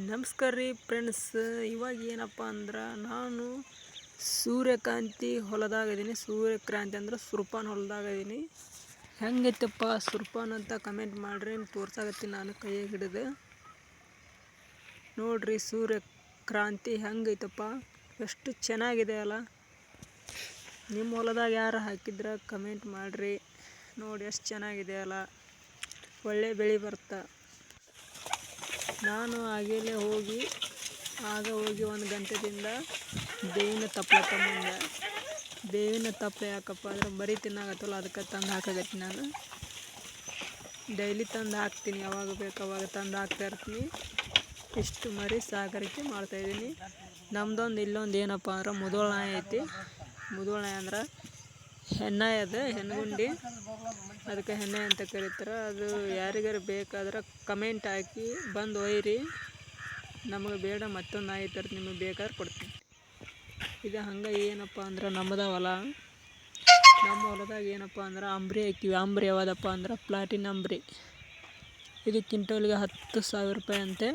ನಮಸ್ಕಾರ ರೀ ಫ್ರೆಂಡ್ಸ್. ಇವಾಗ ಏನಪ್ಪ ಅಂದ್ರೆ ನಾನು ಸೂರ್ಯಕಾಂತಿ ಹೊಲದಾಗ ಇದ್ದೀನಿ ಸೂರ್ಯಕ್ರಾಂತಿ ಅಂದ್ರೆ ಸುರ್ಪಾನ್ ಹೊಲದಾಗಿದ್ದೀನಿ ಹೆಂಗೈತಪ್ಪ ಸುರ್ಪಾನ್ ಅಂತ ಕಮೆಂಟ್ ಮಾಡಿರಿ ತೋರ್ಸಾಕತ್ತೀನಿ ನಾನು ಕೈಯಾಗ ಹಿಡಿದು. ನೋಡ್ರಿ ಸೂರ್ಯಕ್ರಾಂತಿ ಹೆಂಗೈತಪ್ಪ, ಎಷ್ಟು ಚೆನ್ನಾಗಿದೆ ಅಲ್ಲ. ನಿಮ್ಮ ಹೊಲದಾಗ ಯಾರು ಹಾಕಿದ್ರೆ ಕಮೆಂಟ್ ಮಾಡಿರಿ. ನೋಡಿ, ಎಷ್ಟು ಚೆನ್ನಾಗಿದೆ ಅಲ್ಲ. ಒಳ್ಳೆ ಬೆಳೆ ಬರ್ತಾ. ನಾನು ಆಗಲೇ ಹೋಗಿ, ಆಗ ಹೋಗಿ ಒಂದು ಗಂಟೆದಿಂದ ಬೇವಿನ ತಪ್ಪಲ ತಗೊಂಡೆ. ಬೇವಿನ ತಪ್ಪಲೆ ಯಾಕಪ್ಪ ಅಂದ್ರೆ ಬರೀ ತಿನ್ನಾಗತ್ತಲ್ಲ ಅದಕ್ಕೆ ತಂದು ಹಾಕಾಗತ್ತೀನಿ ನಾನು. ಡೈಲಿ ತಂದು ಹಾಕ್ತೀನಿ, ಯಾವಾಗ ಬೇಕು ಅವಾಗ ತಂದು ಹಾಕ್ತಾ ಇರ್ತೀನಿ. ಇಷ್ಟು ಮರಿ ಸಾಗರಿಕೆ ಮಾಡ್ತಾಯಿದ್ದೀನಿ ನಮ್ದೊಂದು ಇಲ್ಲೊಂದು ಏನಪ್ಪ ಅಂದ್ರೆ ಮುದೋಳ ಐತಿ. ಮುದೋಳ ಅಂದ್ರೆ ಹೆಣ್ಣಾಯಿ ಅದು, ಹೆಣ್ಗುಂಡಿ. ಅದಕ್ಕೆ ಹೆಣ್ಣೆ ಅಂತ ಕರೀತಾರೆ. ಅದು ಯಾರಿಗಾರು ಬೇಕಾದ್ರೆ ಕಮೆಂಟ್ ಹಾಕಿ, ಬಂದು ಒಯ್ಯಿರಿ. ನಮಗೆ ಬೇಡ, ಮತ್ತೊಂದು ನಾಯಿ ಥರ ನಿಮಗೆ ಬೇಕಾದ್ರೆ ಕೊಡ್ತೀನಿ. ಇದು ಹಂಗೆ ಏನಪ್ಪ ಅಂದ್ರೆ ನಮ್ಮದ ಹೊಲ ನಮ್ಮ ಹೊಲದಾಗ ಏನಪ್ಪ ಅಂದ್ರೆ ಅಂಬ್ರಿ ಹಾಕಿವಿ. ಅಂಬ್ರಿ ಯಾವ್ದಪ್ಪ ಅಂದ್ರೆ ಪ್ಲಾಟಿನ್ ಅಂಬ್ರಿ. ಇದು ಕ್ವಿಂಟೋಲ್ಗೆ ಹತ್ತು ಸಾವಿರ ರೂಪಾಯಿ ಅಂತೆ.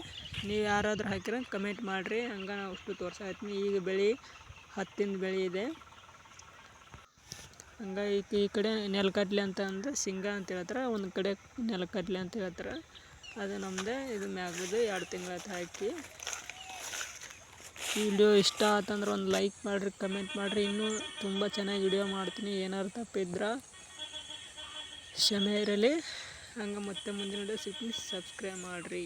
ನೀವು ಯಾರಾದರೂ ಹಾಕಿರ ಕಮೆಂಟ್ ಮಾಡಿರಿ. ಹಂಗೆ ನಾವು ಅಷ್ಟು ತೋರ್ಸಾಕತ್ತೀನಿ ಈಗ ಬೆಳೆ ಹತ್ತಿನ ಬೆಳೆ ಇದೆ. ಹಂಗೆ ಈ ಕಡೆ ನೆಲಕಡ್ಲೆ ಅಂತ ಅಂದ್ರೆ ಶೇಂಗಾ ಅಂತ ಹೇಳ್ತಾರೆ, ಒಂದು ಕಡೆ ನೆಲಕಡ್ಲೆ ಅಂತ ಹೇಳ್ತಾರೆ. ಅದು ನಮ್ಮದೇ ಇದು ಮ್ಯಾಗದು ಎರಡು ತಿಂಗಳಾಯ್ತು ಹಾಕಿ. ವಿಡಿಯೋ ಇಷ್ಟ ಆತಂದ್ರೆ ಒಂದು ಲೈಕ್ ಮಾಡಿರಿ, ಕಮೆಂಟ್ ಮಾಡಿರಿ. ಇನ್ನೂ ತುಂಬ ಚೆನ್ನಾಗಿ ವಿಡಿಯೋ ಮಾಡ್ತೀನಿ, ಏನಾದ್ರು ತಪ್ಪಿದ್ರೆ ಕ್ಷಮೆ ಇರಲಿ. ಹಂಗೆ ಮತ್ತೆ ಮುಂದಿನ ವಿಡಿಯೋ ಸಿಗ್ತೀನಿ, ಸಬ್ಸ್ಕ್ರೈಬ್ ಮಾಡಿರಿ.